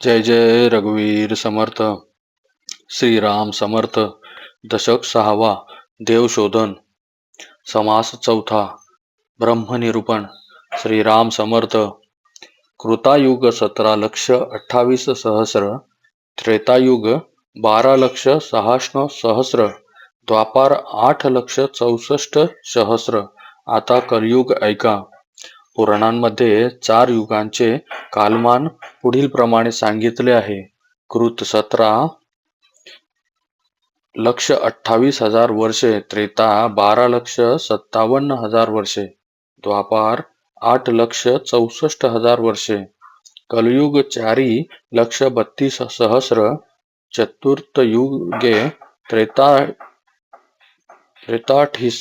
जय जय रघुवीर समर्थ। श्रीराम समर्थ दशक सहावा देवशोधन समास चौथा ब्रह्मनिरूपण श्रीराम समर्थ। कृतायुग सतरा लक्ष अठ्ठावीस सहस्र त्रेतायुग बारा लक्ष सहाष्ण सहस्र द्वापार आठ लक्ष चौसष्ट सहस्र. आता कलयुग ऐका। पुराणांमध्ये चार युगांचे कालमान पुढील प्रमाणे सांगितले आहे. कृत सतरा लक्ष अठ्ठावीस हजार वर्षे त्रेता बारा लक्ष सत्तावन्न हजार वर्षे द्वापार आठ लक्ष चौसष्ट हजार वर्षे कलयुग चारी लक्ष बत्तीस सहस्र चतुर्थ युगे त्रेता त्रेताठीस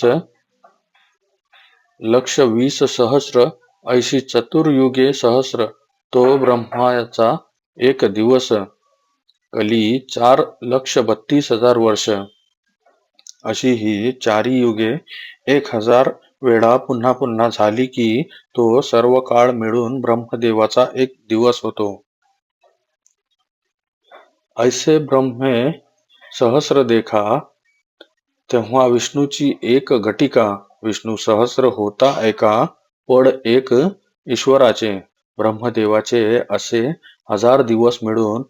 लक्ष वीस सहस्र ऐशी चतुर्युगे सहस्र तो ब्रह्माचा एक दिवस. कली चार लक्ष बत्तीस हजार वर्ष. अशी ही चारी युगे एक हजार वेळा पुन्हा पुन्हा झाली की तो सर्व काळ मिळून ब्रह्मदेवाचा एक दिवस होतो. ऐसे ब्रह्मे सहस्र देखा तेव्हा विष्णूची एक घटिका विष्णू सहस्र होता एका पण एक ईश्वराचे ब्रह्मदेवाचे असे हजार दिवस मिळून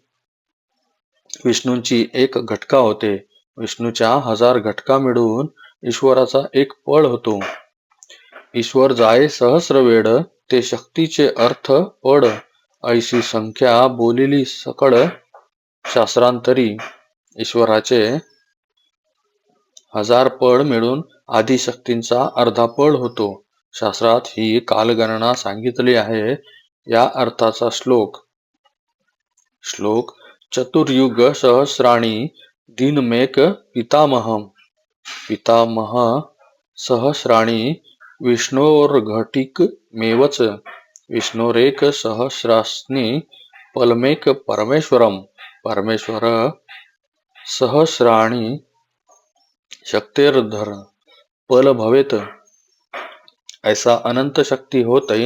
विष्णूंची एक घटका होते. विष्णूच्या हजार घटका मिळून ईश्वराचा एक पळ होतो. ईश्वर जाय सहस्र वेळ ते शक्तीचे अर्थ पड. ऐशी संख्या बोलिली सकळ शास्त्रांतरी. ईश्वराचे हजार पळ मिळून आदिशक्तींचा अर्धा पळ होतो. शास्त्रात ही कालगणना सांगितली आहे. या अर्थाचा श्लोक. श्लोक चतुर्युग सहस्राणी दिनमेक पितामहम. पितामह सहस्राणी विष्णोर्घटिक मेवच. विष्णोरेक सहस्रास्नी पलमेक परमेश्वरम. परमेश्वर सहस्राणी शक्तेर्धर. पल भवेत. ऐसा अनंत शक्ती होते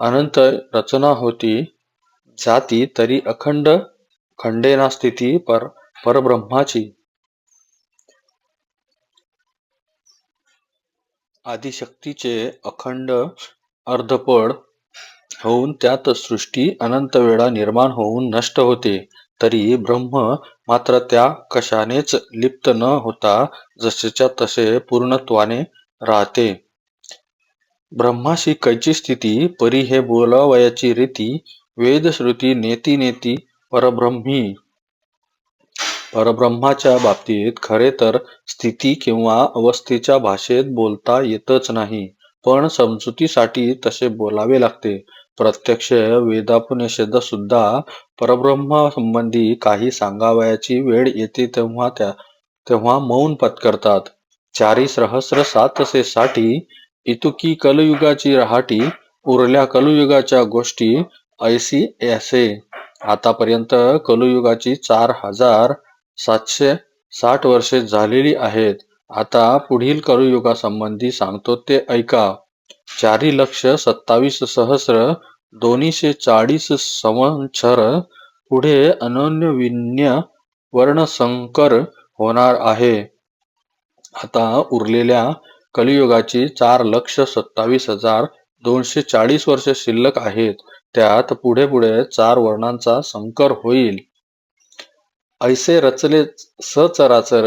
अनंत रचना होती जाती तरी अखंड खंडेना स्थिती पर परब्रह्माची. आदिशक्तीचे अखंड अर्धपड होऊन त्यात सृष्टी अनंत वेळा निर्माण होऊन नष्ट होते तरी ब्रह्म मात्र त्या कशानेच लिप्त न होता जसेच्या तसे पूर्णत्वाने राहते. ब्रह्माशी कैची स्थिती परी हे बोलावयाची रीती वेदश्रुती नेती नेती परब्रह्मी. परब्रह्माच्या बाबतीत खरे तर स्थिती किंवा अवस्थेच्या भाषेत बोलता येतच नाही पण समजुतीसाठी तसे बोलावे लागते. प्रत्यक्ष वेदापुनिषद सुद्धा परब्रह्मा संबंधी काही सांगावयाची वेळ येते तेव्हा त्या तेव्हा मौन पत्करतात. चारी सहस्र सातसे साठी इतुकी कलयुगाची रहाटी उरल्या कलयुगाच्या गोष्टी ऐसी ऐसे आतापर्यंत कलयुगाची चार हजार सातशे साठ वर्षे झालेली आहेत. आता पुढील कलयुगासंबंधी सांगतो ते ऐका. चारी लक्ष सत्तावीस सहस्र दोनशे चाळीस संवत्सर पुढे अनन्य विन्य वर्णसंकर होणार आहे. आता उरलेल्या कलियुगाची चार लक्ष सत्तावीस हजार दोनशे चाळीस वर्ष शिल्लक आहेत. त्यात पुढे पुढे चार वर्णांचा संकर होईल. ऐसे रचले सचराचर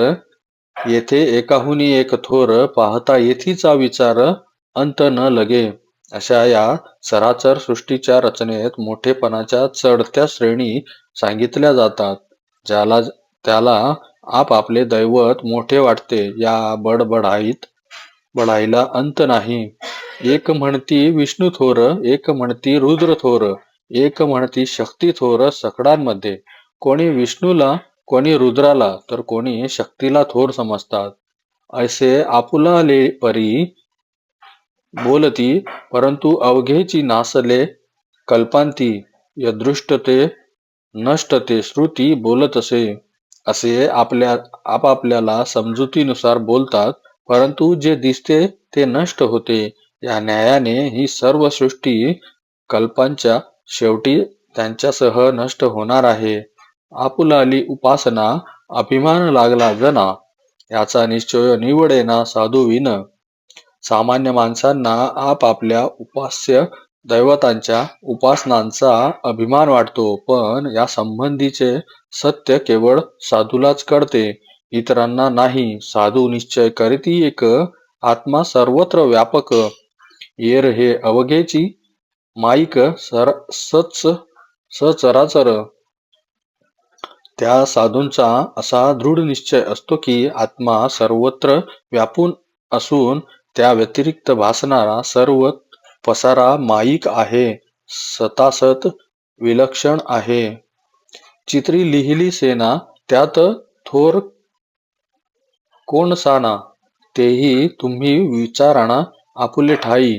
येथे एकाहुनी एक थोर पाहता येथीचा विचार अंत न लगे. अशा या सराचर सृष्टीच्या रचनेत मोठेपणाच्या चढत्या श्रेणी सांगितल्या जातात ज्याला त्याला आप आपले दैवत मोठे वाटते या बडबडाईत बळायला अंत नाही. एक म्हणती विष्णू थोर एक म्हणती रुद्र थोर एक म्हणती शक्ती थोर सकडांमध्ये कोणी विष्णूला कोणी रुद्राला तर कोणी शक्तीला थोर समजतात. ऐसे आपुलाले परी बोलती परंतु अवघेची नासले कल्पांती यदृष्टते नष्टते श्रुती बोलत असे. असे आपल्या आपापल्याला समजुतीनुसार बोलतात. परंतु जे दिसते ते नष्ट होते. या न्यायाने ही सर्व सृष्टी कल्पांच्या शेवटी त्यांच्यासह नष्ट होणार आहे. आपुलाली उपासना अभिमान लागला जना याचा निश्चय निवडेना साधू विन. सामान्य माणसांना आपापल्या उपास्य दैवतांच्या उपासनांचा अभिमान वाटतो पण या संबंधीचे सत्य केवळ साधूलाच कळते. इतरांना नाही साधू निश्चय करीती एक आत्मा सर्वत्र व्यापक. येर हे अवघेची माईक सर सच सचराचर. त्या साधूंचा असा दृढ निश्चय असतो की आत्मा सर्वत्र व्यापून असून त्या व्यतिरिक्त भासणारा सर्व पसारा माईक आहे सतासत विलक्षण आहे. चित्री लिहिली सेना त्यात थोर कोण साना तेही तुम्ही विचाराणा आपुले ठाई.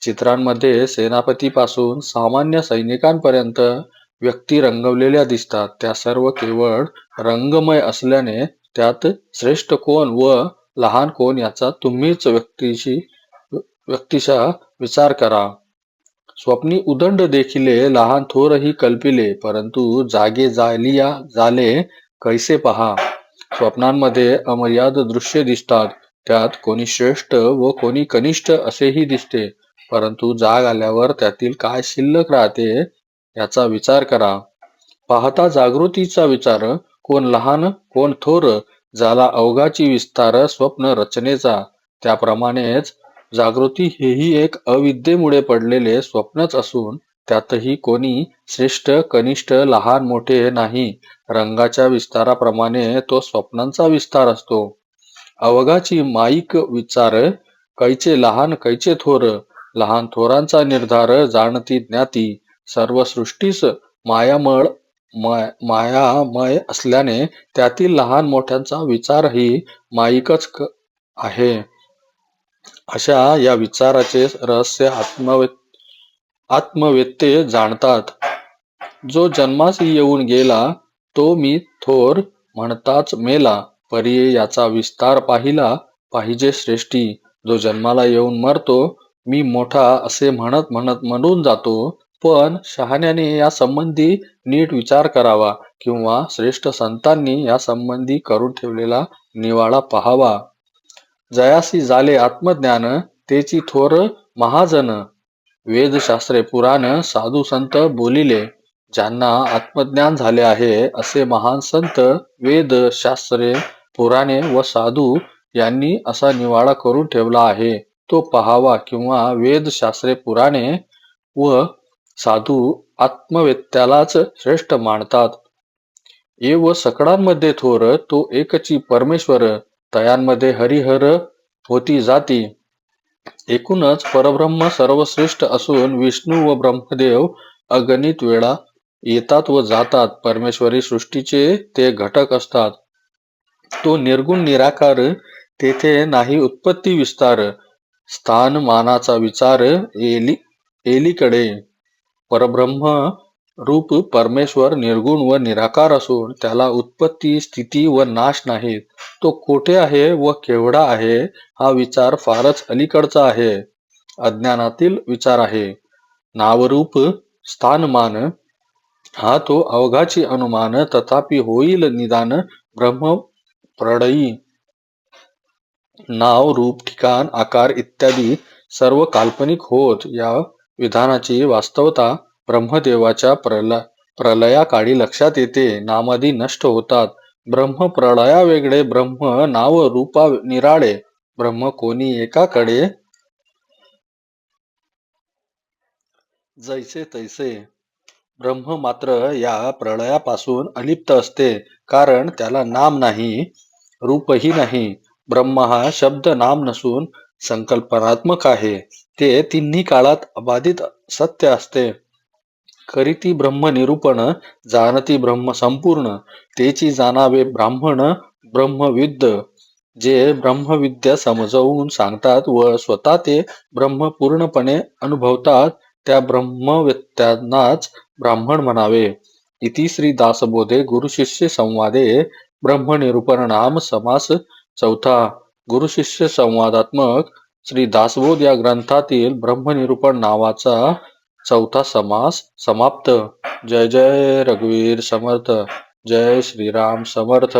चित्रांमध्ये सेनापतीपासून सामान्य सैनिकांपर्यंत व्यक्ती रंगवलेल्या दिसतात. त्या सर्व केवळ रंगमय असल्याने त्यात श्रेष्ठ कोण व लहान कोण याचा तुम्हीच व्यक्तीशी व्यक्तिशा विचार करा. स्वप्नी उदंड देखिले लहान थोरही कल्पिले परंतु जागे जालिया झाले कैसे पहा? स्वप्नांमध्ये अमर्याद दृश्य दिसतात. त्यात कोणी श्रेष्ठ व कोणी कनिष्ठ असेही दिसते. परंतु जाग आल्यावर त्यातील काय शिल्लक राहते याचा विचार करा. पाहता जागृतीचा विचार कोण लहान कोण थोर झाला अवघाची विस्तार स्वप्न रचनेचा. त्याप्रमाणेच जागृती हेही एक अविद्येमुळे पडलेले स्वप्नच असून त्यातही कोणी श्रेष्ठ कनिष्ठ लहान मोठे नाही. रंगाच्या विस्ताराप्रमाणे तो स्वप्नांचा विस्तार असतो. अवघाची माईक विचार कैचे लहान कैचे थोर. लहान थोरांचा निर्धार जाणती ज्ञाती. सर्व सृष्टीस मायामळ मायामय असल्याने त्यातील लहान मोठ्यांचा विचारही माईकच आहे. अशा या विचाराचे रहस्य आत्मव्यक्त आत्मवेत्ते जाणतात. जो जन्मास येऊन गेला तो मी थोर म्हणताच मेला. परी याचा विस्तार पाहिला पाहिजे श्रेष्ठी. जो जन्माला येऊन मरतो मी मोठा असे म्हणत म्हणत म्हणून जातो. पण शहाण्याने या संबंधी नीट विचार करावा किंवा श्रेष्ठ संतांनी या संबंधी करून ठेवलेला निवाळा पहावा. जयासी झाले आत्मज्ञान तेची थोर महाजन. वेदशास्त्रे पुराण साधू संत बोलिले ज्यांना आत्मज्ञान झाले आहे असे महान संत वेद शास्त्रे पुराणे व साधू यांनी असा निवाडा करून ठेवला आहे. तो पहावा किंवा वेद शास्त्रे पुराणे व साधू आत्मवेत्यालाच श्रेष्ठ मानतात. ये व सकडांमध्ये थोर तो एकची परमेश्वर तयांमध्ये हरिहर होती जाती. एकूणच परब्रह्म सर्वश्रेष्ठ असून विष्णू व ब्रह्मदेव अगणित वेळा येतात व जातात. परमेश्वरी सृष्टीचे ते घटक असतात. तो निर्गुण निराकार तेथे नाही उत्पत्ती विस्तार स्थान मानाचा विचार एली एलीकडे. परब्रह्म रूप परमेश्वर निर्गुण व निराकार असून त्याला उत्पत्ती स्थिती व नाश नाहीत. तो कोठे आहे व केवढा आहे हा विचार फारच अलीकडचा आहे. अज्ञानातील विचार आहे. नावरूप स्थानमान हा तो अवघाची अनुमान तथापि होईल निदान ब्रह्म प्रडयी नाव रूप ठिकाण आकार इत्यादी सर्व काल्पनिक होत या विधानाची वास्तवता ब्रह्मदेवाच्या प्रल प्रलयाकाळी लक्षात येते नामादी नष्ट होतात. ब्रह्म प्रलया वेगळे ब्रह्म नाव रूपा निराळे. ब्रह्म कोणी एकाकडे? जैसे तैसे. ब्रह्म मात्र या प्रलयापासून अलिप्त असते कारण त्याला नाम नाही रूपही नाही. ब्रह्म हा शब्द नाम नसून संकल्पनात्मक आहे. ते तिन्ही काळात अबाधित सत्य असते. करीती ब्रह्म निरूपण जाणती ब्रह्म संपूर्ण तेची जाणावे ब्राह्मण ब्रह्मविद्ध जे ब्रह्मविद्या समजवून सांगतात व स्वतः ते ब्रह्म पूर्णपणे अनुभवतात त्या ब्रह्मवेत्यांनाच ब्राह्मण म्हणावे. इति श्री दासबोधे गुरुशिष्य संवादे ब्रह्मनिरूपण नाम समास चौथा. गुरुशिष्य संवादात्मक श्री दासबोध या ग्रंथातील ब्रह्मनिरूपण नावाचा चौथा समास समाप्त. जय जय रघुवीर समर्थ. जय श्रीराम समर्थ.